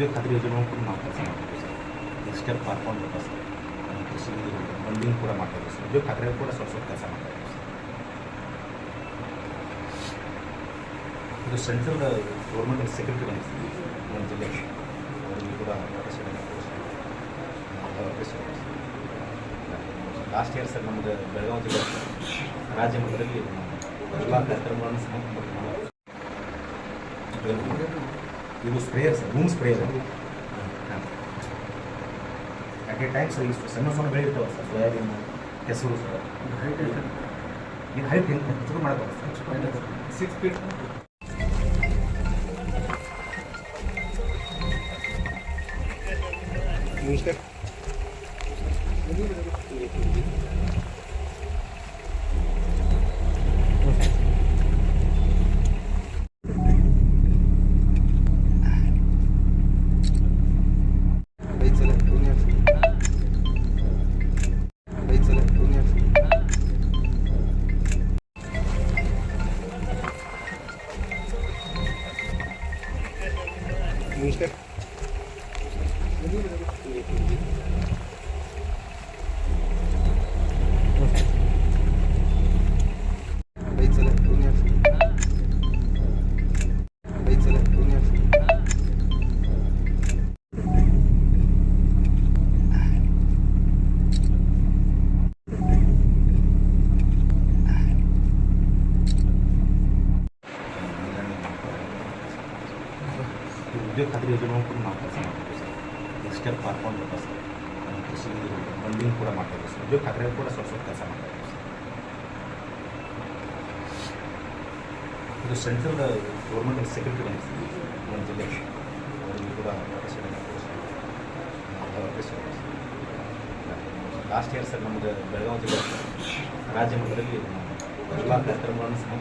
ಉದ್ಯೋಗ ಖಾತ್ರಿ ಯೋಜನೆ ಕೂಡ ನಾವು ಕೆಲಸ ಮಾಡ್ತೀವಿ ಸರ್ ಡಿಜಿಟಲ್ ಪಾರ್ಕೊಂಡು ಸರ್ ನಮ್ಮ ಕೃಷಿ ಬಂಡಿಂಗ್ ಕೂಡ ಮಾಡ್ತೀವಿ ಸರ್ ಉದ್ಯೋಗ ಖಾತ್ರಿಯಾಗ ಕೂಡ ಸ್ವಲ್ಪ ಸ್ವಲ್ಪ ಕೆಲಸ ಮಾಡ್ತಾ ಇದ್ದೀವಿ ಸರ್ ಇದು ಸೆಂಟ್ರಲ್ ಗೌರ್ಮೆಂಟ್ ಸೆಕ್ರೆಟರಿ ಬಂದಿದೆ ನಮ್ಮ ಜಿಲ್ಲೆ ಅವರಿಗೆ ಕೂಡ ಲಾಸ್ಟ್ ಇಯರ್ ಸರ್ ನಮ್ಮದು ಬೆಳಗಾವಿ ಜಿಲ್ಲೆ ರಾಜ್ಯ ಮಟ್ಟದಲ್ಲಿ ಎಲ್ಲ ಕಾರ್ಯಕ್ರಮಗಳನ್ನು ಸಹ ಮಾಡ್ತೀವಿ. ಇದು sprayer sir room sprayer at a time sir ಇಷ್ಟು ಸಣ್ಣ ಸಣ್ಣ ಬೆಳೆ ಇರ್ತಾವೆ ಸರ್ ಸೋಯಾಬೀನ್ ಹೆಸರು ಸರ್ ಇದು ಹೈಟ್ ಹೆಂಗೆ ಹೆಚ್ಚು ಮಾಡ್ಬೋದು ಸರ್ ಸಿಕ್ಸ್ ಫೀಟ್ ಐದು Minister. Hindi. ಉದ್ಯೋಗ ಖಾತ್ರಿ ಯೋಜನೆ ಕೂಡ ನಾವು ಕೆಲಸ ಮಾಡ್ತೀವಿ ಸರ್ ಡಿಜಿಟಲ್ ಪಾರ್ಕೊಂಡು ಸರ್ ನಮ್ಮ ಕೃಷಿ ಬಂಡಿಂಗ್ ಕೂಡ ಮಾಡ್ತೀವಿ ಸರ್ ಉದ್ಯೋಗ ಖಾತ್ರಿ ಕೂಡ ಸ್ವಲ್ಪ ಸ್ವಲ್ಪ ಕೆಲಸ ಮಾಡ್ತೀವಿ ಇದು ಸೆಂಟ್ರಲ್ ಗೌರ್ಮೆಂಟ್ ಸೆಕ್ರೆಟರಿ ಅನಿಸ್ತೀವಿ ಒಂದು ಜಿಲ್ಲೆ. ಅವರಿಗೆ ಕೂಡ ಲಾಸ್ಟ್ ಇಯರ್ ಸರ್ ನಮ್ಮದು ಬೆಳಗಾವಿ ಜಿಲ್ಲೆ, ರಾಜ್ಯ ಎಲ್ಲ ಕಾರ್ಯಕ್ರಮಗಳನ್ನು ಸಹ.